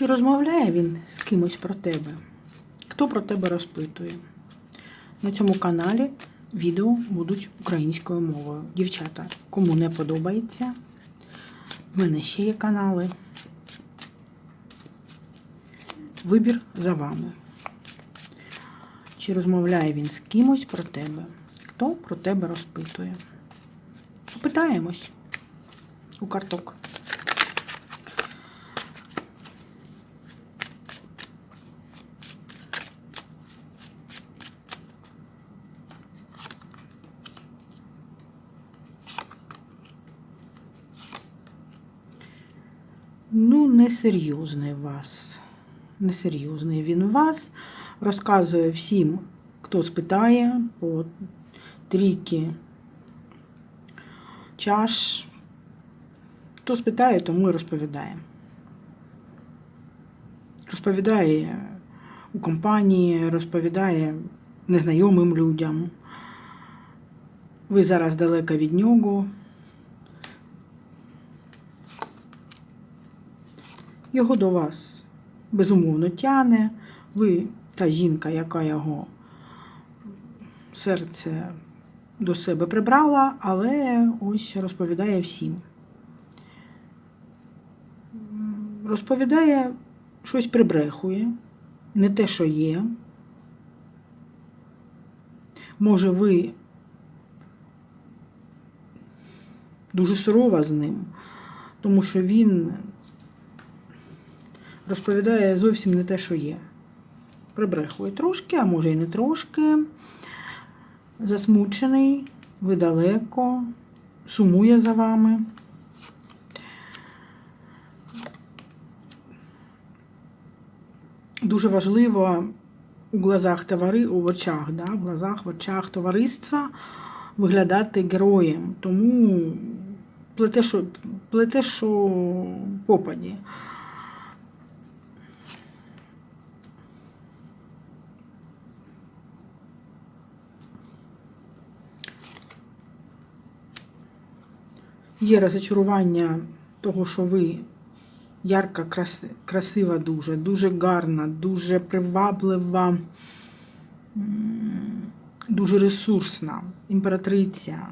Чи розмовляє він з кимось про тебе? Хто про тебе розпитує? На цьому каналі відео будуть українською мовою. Дівчата, кому не подобається, в мене ще є канали. Вибір за вами. Чи розмовляє він з кимось про тебе? Хто про тебе розпитує? Попитаємось у карток. Ну, несерйозний вас. Несерйозний він вас. Розказує всім, хто спитає по трійки чаш. Хто спитає, тому і розповідає. Розповідає у компанії, розповідає незнайомим людям. Ви зараз далеко від нього. Його до вас безумовно тяне. Ви та жінка, яка його серце до себе прибрала, але ось розповідає всім. Розповідає, щось прибрехує, не те, що є. Може, ви дуже сурова з ним, тому що він розповідає зовсім не те, що є. Прибрехує трошки, а може і не трошки. Засмучений, ви далеко, сумує за вами. Дуже важливо у глазах товари, у очах, да, в глазах, в очах товариства виглядати героєм. Тому плете, що, плете, що попаді. Є розочарування того, що ви ярка, краси, красива дуже, дуже гарна, дуже приваблива, дуже ресурсна, імператриця.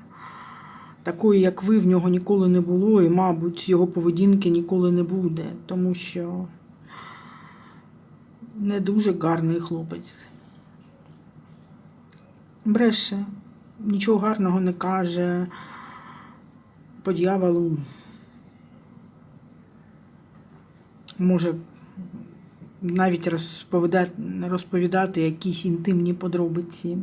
Такої, як ви, в нього ніколи не було, і, мабуть, його поведінки ніколи не буде, тому що не дуже гарний хлопець. Бреше, нічого гарного не каже по дьяволу може навіть розповідати, розповідати якісь інтимні подробиці.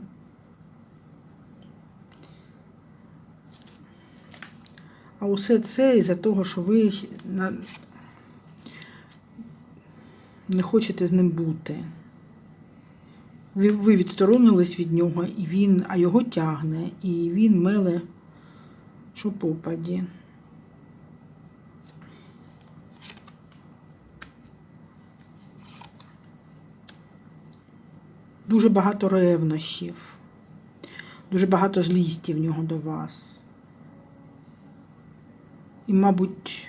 А усе це із-за того, що ви не хочете з ним бути. Ви, відсторонились від нього, і він, а його тягне, і він меле що попаді. Дуже багато ревнощів, дуже багато злісті в нього до вас. І, мабуть,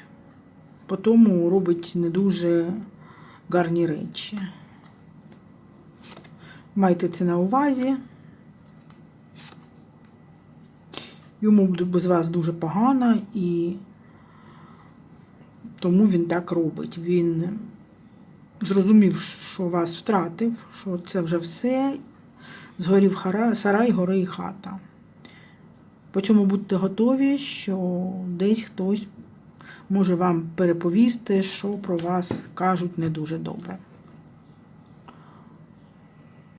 по тому робить не дуже гарні речі. Майте це на увазі. Йому без вас дуже погано, і тому він так робить. Він зрозумів, що вас втратив, що це вже все. Згорів сарай, гори і хата. По цьому будьте готові, що десь хтось може вам переповісти, що про вас кажуть не дуже добре.